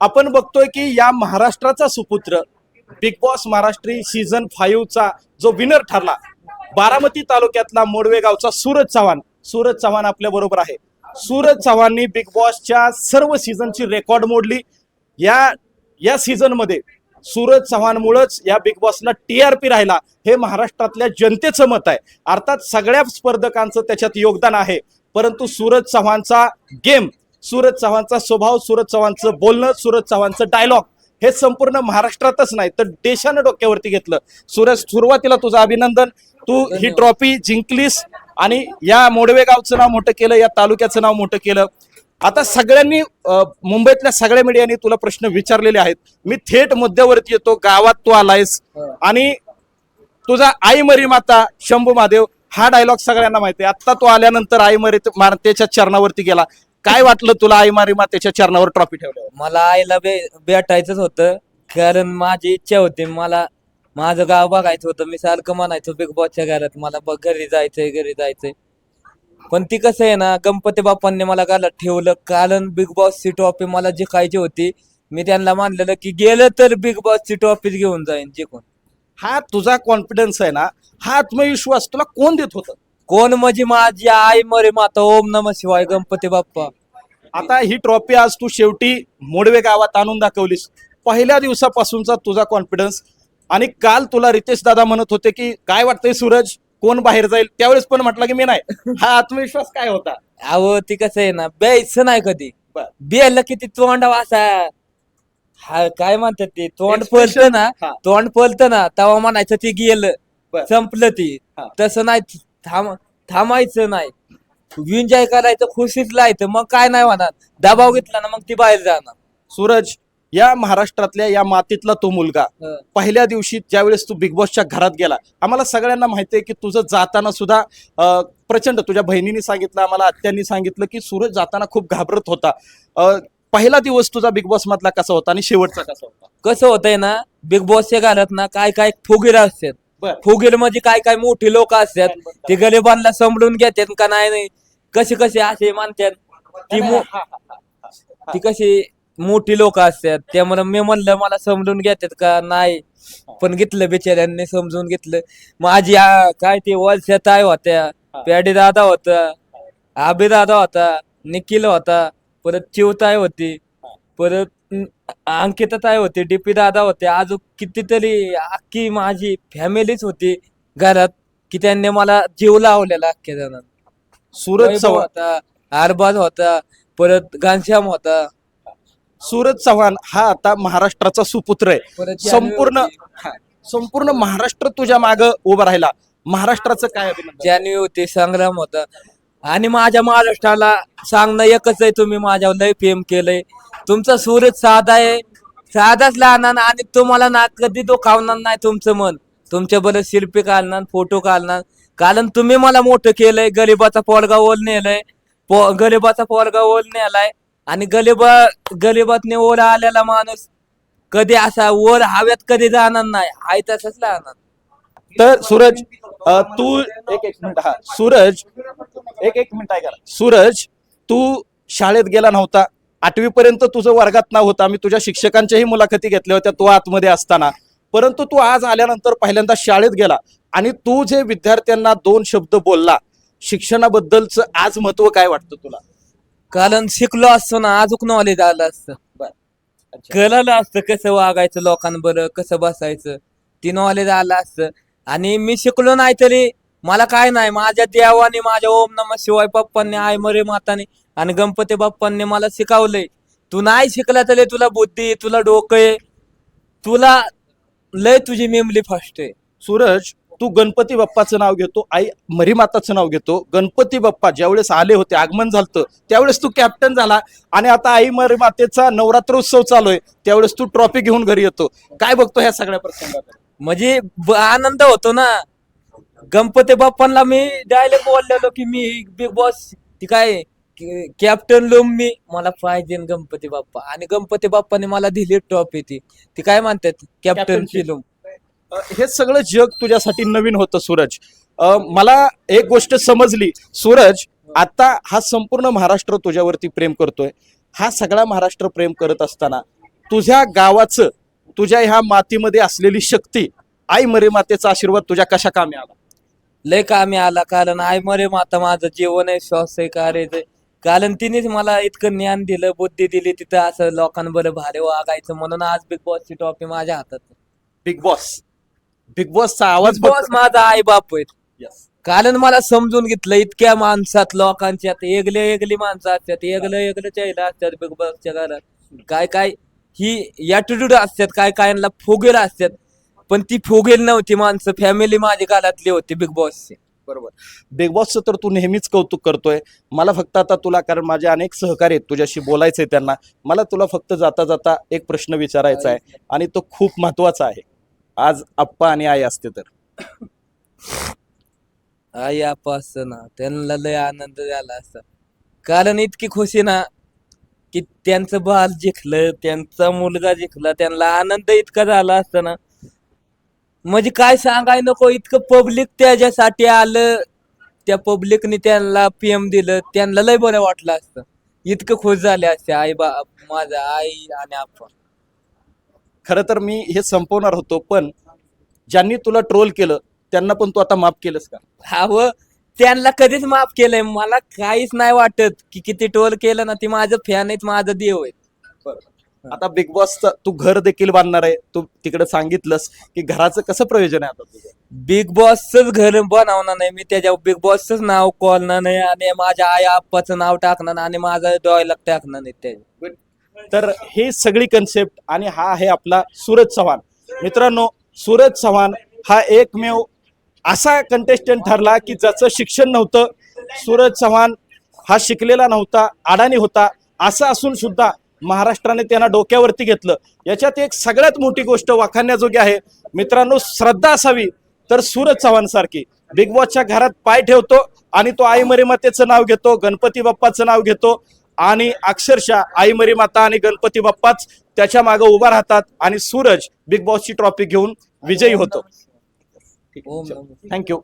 आपण बघतोय की या महाराष्ट्राचा सुपुत्र बिग बॉस महाराष्ट्री सीझन फाईव्हचा जो विनर ठरला बारामती तालुक्यातला मोडवे गावचा सूरज चव्हाण. सूरज चव्हाण आपल्या बरोबर आहे. सूरज चव्हाणनी बिग बॉसच्या सर्व सीझनची रेकॉर्ड मोडली. या या सीझनमध्ये सूरज चव्हाणमुळेच या बिग बॉसला टीआरपी राहिला. हे महाराष्ट्रातल्या जनतेचं मत आहे. अर्थात सगळ्या स्पर्धकांचं त्याच्यात योगदान आहे. परंतु सूरज चव्हाणचा गेम सूरज चव्हाणचा स्वभाव सूरज चव्हाणचं बोलणं सूरज चव्हाणचं डायलॉग हे संपूर्ण महाराष्ट्रातच नाही तर देशानं डोक्यावरती घेतलं. सूरज सुरुवातीला तुझं अभिनंदन. तू ही. ट्रॉफी जिंकलीस आणि या मोडवे गावचं नाव मोठं केलं या तालुक्याचं नाव मोठं केलं. आता सगळ्यांनी मुंबईतल्या सगळ्या मीडियाने तुला प्रश्न विचारलेले आहेत. मी थेट मुद्द्यावरती येतो गावात तू आलायस. आणि तुझा आई मरी माता शंभू महादेव हा डायलॉग सगळ्यांना माहिती आहे. आता तू आल्यानंतर आई मरी मातेच्या चरणावरती गेला. काय वाटलं तुला आई मारी मातेच्या चरणावर ट्रॉफी ठेवल्यावर? मला आईला बे भेटायचंच होतं. कारण माझी इच्छा होती मला माझं गाव बघायचं होतं. मी सारखं म्हणायचो बिग बॉसच्या घरात मला बघ घरी जायचंय घरी जायचंय. पण ती कसं आहे ना गणपती बाप्पांनी मला घरात ठेवलं. कारण बिग बॉसची ट्रॉफी मला जिंकायची होती. मी त्यांना मानलेलं की गेलं तर बिग बॉसची ट्रॉफीच घेऊन जाईन जिंकून. हा तुझा कॉन्फिडन्स आहे ना हा आत्मविश्वास तुला कोण देत होतं? कोण म्हणजे माझी आई मरे माता ओम नम शिवाय गणपती बाप्पा. आता ही ट्रॉफी आज तू शेवटी मोडवे गावात आणून दाखवलीस. पहिल्या दिवसापासूनचा तुझा कॉन्फिडन्स आणि काल तुला रितेश दादा म्हणत होते की काय वाटतंय सूरज? कोण बाहेर जाईल? त्यावेळेस पण म्हटलं की मी नाही. हा आत्मविश्वास काय होता? अहो ती कसं आहे ना ब्यायचं नाही कधी. बर. बियाला किती तोंड वासा हा काय म्हणतात ते तोंड Expression. पलत ना हा. तोंड पलत ना तेव्हा म्हणायचं ती गेलं. बर. संपलं ती. हा. तसं नाही थांब थांबायचं नाही. एन्जॉय करायचं खुशीत लायचं मग काय नाही होणार. दबाव घेतला ना मग ती बाहेर जाणार. सूरज या महाराष्ट्रातल्या या मातीतला तो मुलगा. पहिल्या दिवशी ज्यावेळेस तू बिग बॉसच्या घरात गेला आम्हाला सगळ्यांना माहिती आहे की तुझं जाताना सुद्धा अं, प्रचंड तुझ्या बहिणीने सांगितलं आम्हाला आत्यांनी सांगितलं की सूरज जाताना खूप घाबरत होता. पहिला दिवस तुझा बिग बॉस मधला कसा होता आणि शेवटचा कसा होता? कसं होतंय ना बिग बॉसच्या घरात ना काय काय फुगीर असतात बर. फुगीर म्हणजे काय काय मोठी लोक असतात. ते गरिबांना समजून घेतात का नाही नाही. कसे कसे असे मानतात. ती मो- ती कशी मोठी लोक असतात. त्यामुळे मी म्हणलं मला समजून घेतात का नाही. पण घेतलं बिचाऱ्यांनी समजून घेतलं. माझी आ- काय ते वलच्या ताई होत्या पॅडी दादा होता आबी दादा होता निखिल होता परत चिवताय होती परत अं, अंकिता ताई होती डीपी दादा होते अजून कितीतरी अख्खी माझी फॅमिलीच होती घरात की त्यांनी मला जीव लावलेला अख्ख्या जणांना. सूरज वैभव चव्हाण. होता अरबाज होता परत घनश्याम होता. सूरज चव्हाण हा आता महाराष्ट्राचा सुपुत्र आहे. परत संपूर्ण होती. हा, संपूर्ण महाराष्ट्र तुझ्या माग उभा राहिला. महाराष्ट्राचं काय अभिनंदन? जान्हवी होती संग्राम होता. आणि माझ्या महाराष्ट्राला सांगणं एकच आहे तुम्ही माझ्यावर लय प्रेम केलंय. तुमचा सूरज साधा आहे साधाच लहान आणि तुम्हाला ना कधी दुखावणार नाही तुमचं मन. तुमच्या बरं शिल्पी काढणार फोटो काढणार कारण तुम्ही मला मोठं केलंय गरीबाचा पोरगा ओल नेलंय. पो गरीबाचा पोरगा ओल नेलाय. आणि गरीबा गरीबातने ओर आलेला माणूस कधी असा वर हव्यात कधी जाणार नाही हाय तसंच राहणार. तर सूरज तू एक एक मिनिट हा. सूरज एक एक मिनिट ऐका सूरज तू शाळेत गेला नव्हता. आठवी पर्यंत तुझं वर्गात नाव होतं. आम्ही तुझ्या शिक्षकांच्याही मुलाखती घेतल्या होत्या तू आतमध्ये असताना. परंतु तू आज आल्यानंतर पहिल्यांदा शाळेत गेला आणि तू जे विद्यार्थ्यांना दोन शब्द बोलला शिक्षणाबद्दलचं आज महत्त्व काय वाटतं तुला? कारण शिकलो असतो ना अजून नॉलेज आलं असतं. कळलं असतं कसं वागायचं लोकांबरोबर कसं बसायचं. ती नॉलेज आलं असतं. आणि मी शिकलो नाही तरी मला काय नाही माझ्या देवाने माझ्या ओम नम शिवाय पप्पांनी आई मरे माताने आणि गणपती बाप्पांनी मला शिकवलंय. तू नाही शिकला तरी तुला बुद्धी तुला डोकं आहे. तुला लय तुझी मेमरी फास्ट आहे. सूरज तू गणपती बाप्पाचं नाव घेतो आई मरीमाताचं नाव घेतो. गणपती बाप्पा ज्यावेळेस आले होते आगमन झालं त्यावेळेस तू कॅप्टन झाला आणि आता आई मरीमातेचा नवरात्रोत्सव चालू आहे. त्यावेळेस तू ट्रॉफी घेऊन घरी येतो. काय बघतो ह्या सगळ्या प्रसंगात? म्हणजे आनंद होतो ना. गणपती बाप्पांना मी डायरेक्ट बोललेलो की मी बिग बॉस ती काय कॅप्टन लोम मी. मला पाहिजे गणपती बाप्पा. आणि गणपती बाप्पाने मला दिली ट्रॉफी ती. ती काय म्हणतात? Captain Captaincy. हे सगळं जग तुझ्यासाठी नवीन होतं सूरज. अ, मला एक गोष्ट समजली. सूरज आता हा संपूर्ण महाराष्ट्र तुझ्यावरती प्रेम करतोय. हा सगळा महाराष्ट्र प्रेम करत असताना तुझ्या गावाचं तुझ्या ह्या मातीमध्ये असलेली शक्ती आई मरे मातेचा आशीर्वाद तुझ्या कशा कामी आला? लय कामी आला कारण आय मरे माता माझं जीवन आहे श्वास आहे कार्य आहे. कारण तिनेच मला इतकं ज्ञान दिलं बुद्धी दिली तिथं असं लोकांबरोबर भारी वागायचं म्हणून आज बिग बॉसची ट्रॉफी माझ्या हातात आहे. बिग बॉस बिग बॉसचा आवाज बिग बॉस माझा आई बाप आहे Yes. कारण मला समजून घेतलं इतक्या माणसात लोकांच्यात एगले एगली माणसं असतात एगलं एगलं चेहरा असतात बिग बॉसच्या घरात काय काय ही ऍटिट्यूड असतात काय कायांना फुगेल असतात पण ती फुगेल नव्हती माणसं. फॅमिली माझ्या काळातली होती बिग बॉसची बरोबर. बिग बॉसचं तर तू नेहमीच कौतुक करतोय. मला फक्त आता तुला कारण माझे अनेक सहकारी आहेत तुझ्याशी बोलायचंय त्यांना. मला तुला फक्त जाता जाता एक प्रश्न विचारायचा आहे. आणि तो खूप महत्त्वाचा आहे. आज आप्पा आणि आई असते तर. आई आपा असतं ना. त्यांना लय आनंद झाला असता. कारण इतकी खुशी ना की त्यांचं बाल जिंकलं त्यांचा मुलगा जिंकला त्यांना आनंद इतका झाला असता ना म्हणजे काय सांगाय नको इतकं पब्लिक त्याच्यासाठी आलं. त्या पब्लिकने त्यांना पीएम दिलं. त्यांना लय बरं वाटलं असतं. इतकं खुश झाले असते आई बा माझा आई आणि आपा खरं तर मी हे संपवणार होतो पण ज्यांनी तुला ट्रोल केलं त्यांना पण तू आता माफ केलंस का? हा व त्यांना कधीच माफ केलंय. मला काहीच नाही वाटत की किती टोल केलं ना ती माझं फॅन आहेत माझं देव आहे आता बिग बॉसचं तू घर देखील बांधणार आहे. तू तिकडे सांगितलंस की घराचं कसं प्रयोजन आहे आता तुझं? बिग बॉसच घर बनवणार नाही. मी त्याच्या बिग बॉसच नाव कॉलणार नाही आणि माझ्या आई आप्पाचं नाव टाकणार नाही आणि माझं डॉयलॉग टाकणार नाही त्याच्या तर ही सगळी कन्सेप्ट आणि हा आहे आपला सूरज चव्हाण. मित्रांनो सूरज चव्हाण हा एकमेव असा कंटेस्टंट ठरला की ज्याचं शिक्षण नव्हतं. सूरज चव्हाण हा शिकलेला नव्हता अडाणी होता. असं असून सुद्धा महाराष्ट्राने त्यांना डोक्यावरती घेतलं. याच्यात एक सगळ्यात मोठी गोष्ट वाखाणण्याजोगी आहे. मित्रांनो श्रद्धा असावी तर सूरज चव्हाण सारखी बिग बॉसच्या घरात पाय ठेवतो आणि तो आई मरी मातेचं नाव घेतो गणपती बाप्पाचं नाव घेतो आणि अक्षरशः आई मरी माता आणि गणपती बाप्पाच त्याच्यामागे उभा राहतात आणि सूरज बिग बॉसची ट्रॉफी घेऊन विजयी होतो. थँक्यू